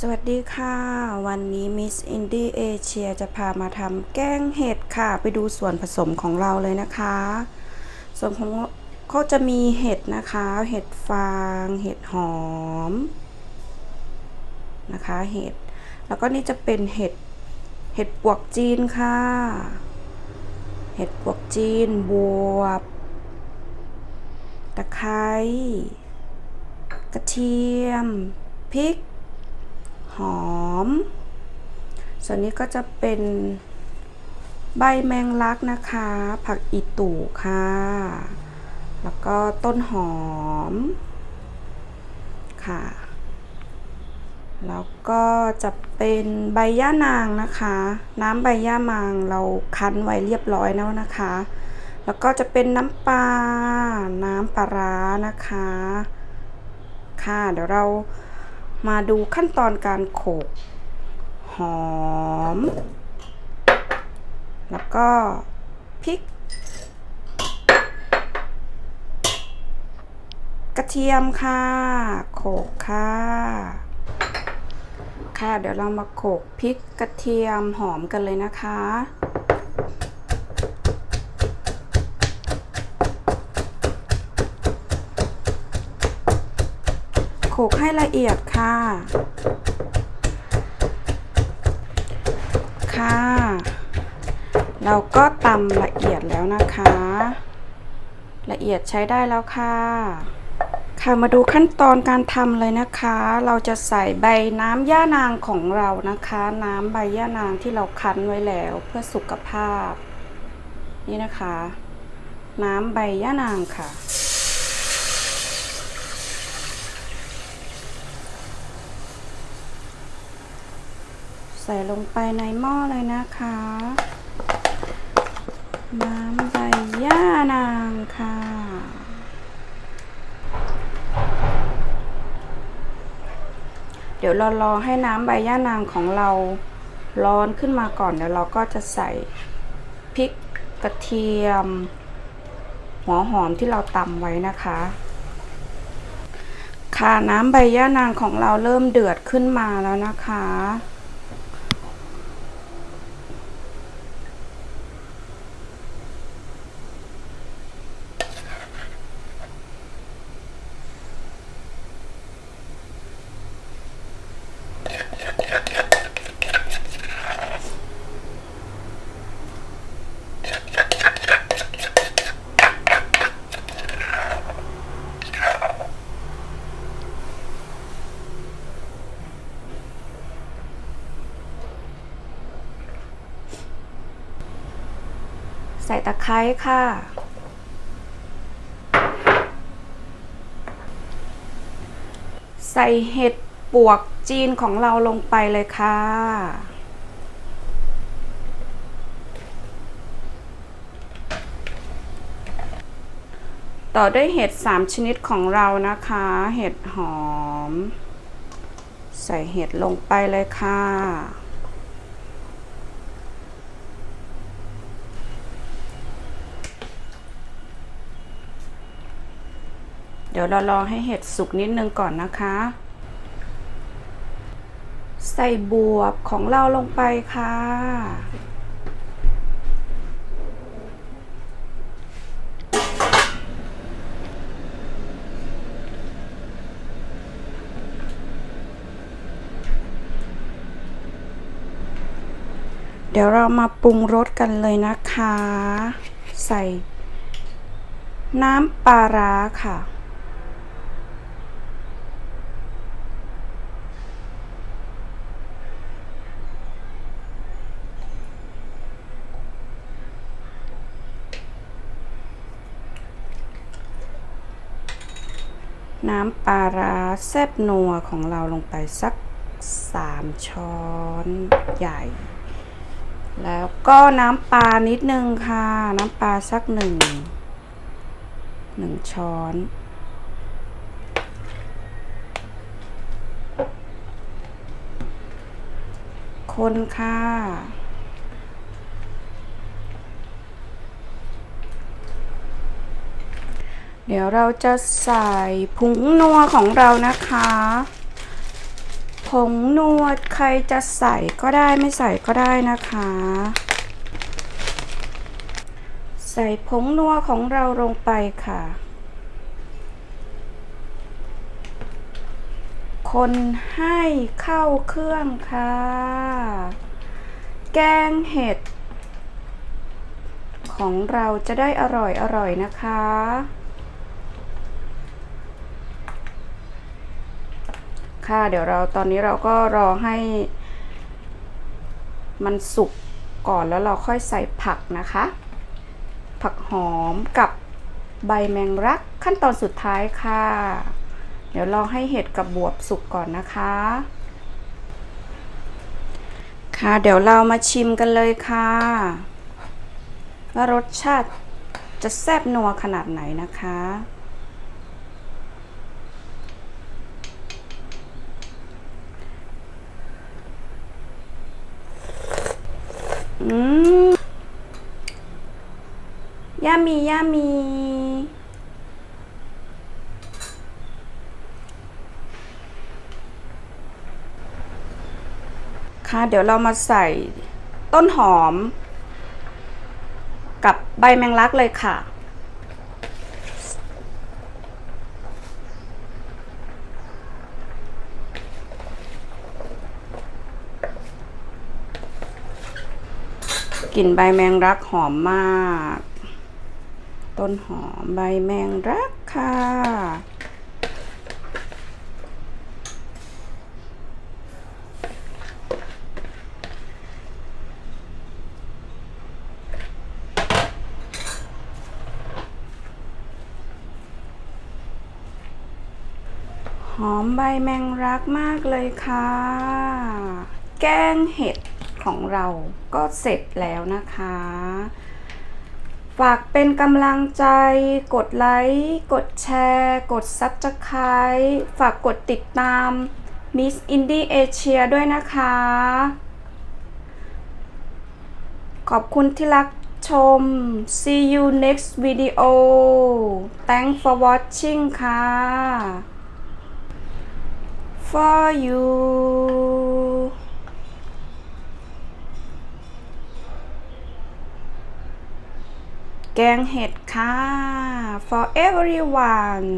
สวัสดีค่ะ วันนี้มิสอินดี้เอเชียจะพามาทำแกงเห็ดค่ะ ไปดูส่วนผสมของเราเลยนะคะ ส่วนของก็จะมีเห็ดนะคะ เห็ดฟาง เห็ดหอมนะคะ เห็ด แล้วก็นี่จะเป็นเห็ด เห็ดปวกจีนค่ะ เห็ดปวกจีน บวบ ตะไคร้ กระเทียม พริก หอม ส่วนนี้ก็จะเป็นใบแมงลักนะคะ ผักอีตู่ค่ะ แล้วก็ต้นหอมค่ะ แล้วก็จะเป็นใบย่านางนะคะ น้ำใบย่ามางเราคั้นไว้เรียบร้อยแล้วนะคะ แล้วก็จะเป็นน้ำปลา น้ำปลาร้านะคะ ค่ะ เดี๋ยวเรา มาดูขั้นตอนการโขลกหอม แล้วก็พริก กระเทียมค่ะ โขลกค่ะ ค่ะ เดี๋ยวเรามาโขลกพริกกระเทียมหอมกันเลยนะคะ โขลกให้ละเอียดค่ะ ค่ะ เราก็ตำละเอียดแล้วนะคะ ละเอียดใช้ได้แล้วค่ะ ค่ะมาดูขั้นตอนการทำเลยนะคะ เราจะใส่ใบน้ำย่านางของเรานะคะ น้ำใบย่านางที่เราคั้นไว้แล้วเพื่อสุขภาพ นี่นะคะ น้ำใบย่านางค่ะ ใส่ลงไปในหม้อเลยนะคะ น้ำใบย่านางค่ะ เดี๋ยวเรารอให้น้ำใบย่านางของเราร้อนขึ้นมาก่อนเดี๋ยวเราก็จะใส่พริกกระเทียม หัวหอมที่เราตำไว้นะคะ ค่ะน้ำใบย่านางของเราเริ่มเดือดขึ้นมาแล้วนะคะ ใส่ตะไคร้ค่ะ ใส่เห็ดปวกจีนของเราลงไปเลยค่ะ ต่อด้วยเห็ดสามชนิดของเรานะคะ เห็ดหอม ใส่เห็ดลงไปเลยค่ะ เดี๋ยวเรารอให้เห็ดสุกนิดนึงก่อนนะคะ ใส่บวบของเราลงไปค่ะ เดี๋ยวเรามาปรุงรสกันเลยนะคะ ใส่น้ำปลาร้าค่ะ น้ำปลาร้าแซบนัวของเราลงไปสักสามช้อนใหญ่ แล้วก็น้ำปลานิดนึงค่ะ น้ำปลาสักหนึ่งหนึ่งช้อน คนค่ะ เดี๋ยวเราจะใส่ผงนัวของเรานะคะผงนวดใครจะใส่ก็ได้ไม่ใส่ก็ได้นะคะ ใส่ผงนัวของเราลงไปค่ะ คนให้เข้าเครื่องค่ะ แกงเห็ด ของเราจะได้อร่อยอร่อยนะคะ ค่ะ เดี๋ยวเราตอนนี้เราก็รอให้มันสุกก่อนแล้วเราค่อยใส่ผักนะคะ ผักหอมกับใบแมงลักขั้นตอนสุดท้ายค่ะ เดี๋ยวรอให้เห็ดกับบวบสุกก่อนนะคะ ค่ะเดี๋ยวเรามาชิมกันเลยค่ะ ว่ารสชาติจะแซ่บนัวขนาดไหนนะคะ อืมยามียามี ค่ะ เดี๋ยวเรามาใส่ต้นหอม กับใบแมงลักเลยค่ะ กลิ่นใบแมงรักหอมมาก ต้นหอมใบแมงรักค่ะ หอมใบแมงรักมากเลยค่ะ แกงเห็ด ของเราก็เสร็จแล้วนะคะ ฝากเป็นกำลังใจ กดไลค์ กดแชร์ กดซับสไคร b e ฝากกดติดตาม Miss Indie Asia ด้วยนะคะ ขอบคุณที่รักชม see you next video thanks for watching ค่ะ for you แกงเห็ดค่ะ for everyone